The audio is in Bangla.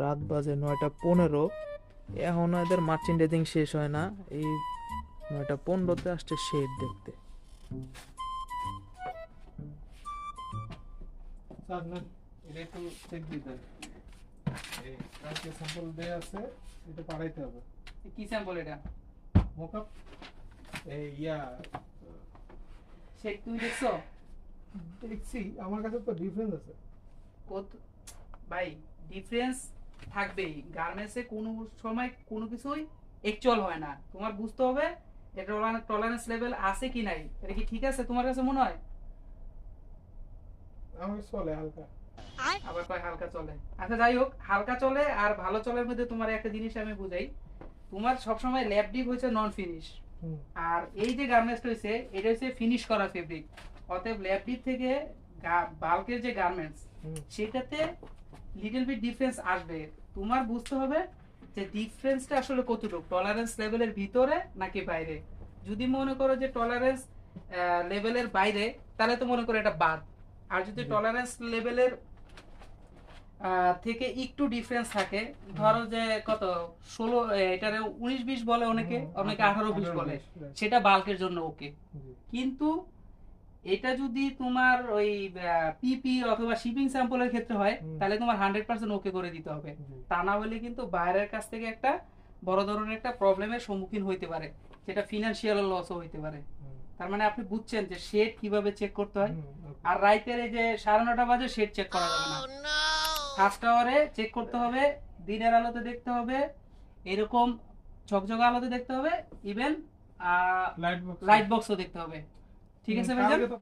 রাত বাজে নয়টা পনেরো। এখন এদের মার্চিন মার্চেন্ডাইজিং শেষ হয় না। এই নয়টা পনেরোতে আসছে শেড দেখতে। স্যার না এটা একটু চেক দিতেন এই কালকে স্যাম্পল দেয়া আছে এটা পাঠাইতে হবে। কি এটা? মোকআপ ইয়া সে তুমি দেখছ? দেখছি আমার কাছে তো ডিফারেন্স আছে। কত ভাই ডিফারেন্স থাকবেই। গার্মেন্টসে কোনো সময় কোনো কিছুই একচুয়াল হয় না। তোমার বুঝতে হবে এটা টলারেন্স লেভেল আছে কি নাই। এটা কি ঠিক আছে তোমার কাছে মনে হয়? আমার চলে হালকা। আবার কয় হালকা চলে? আচ্ছা যাই হোক হালকা চলে আর ভালো চলের মধ্যে তোমার একটা জিনিস আমি বুঝাই। তোমার সবসময় ল্যাব ডিপ হচ্ছে নন ফিনিশ আর এই যে গার্মেন্টস হয়েছে এটা হচ্ছে ফিনিশ করা ফেব্রিক অতএব ল্যাব ডিপ থেকে বাল্কের যে গার্মেন্টস সেটাতে লিটল বিট ডিফারেন্স আসবে। তোমার বুঝতে হবে যে ডিফারেন্সটা আসলে কতটুকু? টলারেন্স লেভেলের ভিতরে নাকি বাইরে? যদি মনে করো যে টলারেন্স লেভেলের বাইরে তাহলে তো মনে করো এটা বাদ। আর যদি টলারেন্স লেভেলের থেকে একটু ডিফারেন্স থাকে ধরো যে কত? ষোলো এটারে উনিশ বিশ বলে অনেকে অনেকে আঠারো বিশ বলে। সেটা বাল্কের জন্য ওকে কিন্তু এটা যদি তোমার ওই পিপি অথবা শিপিং স্যাম্পলের ক্ষেত্রে হয় তাহলে তোমার হান্ড্রেড পার্সেন্ট ওকে করে দিতে হবে। তা না হলে কিন্তু বাইরের কাছ থেকে একটা বড় ধরনের একটা প্রবলেমের সম্মুখীন হইতে পারে। যেটা ফিনান্সিয়াল লসও হইতে পারে। তার মানে আপনি বুঝছেন যে শেড কীভাবে চেক করতে হয়। আর রাইতের এই যে সাড়ে নটা বাজে শেড চেক করা যাবে না। ফার্স্ট আওয়ারে চেক করতে হবে দিনের আলোতে দেখতে হবে এরকম ঝকঝকে আলোতে দেখতে হবে ইভেন. লাইট বক্সও দেখতে হবে। ঠিক আছে ভাইজান? তো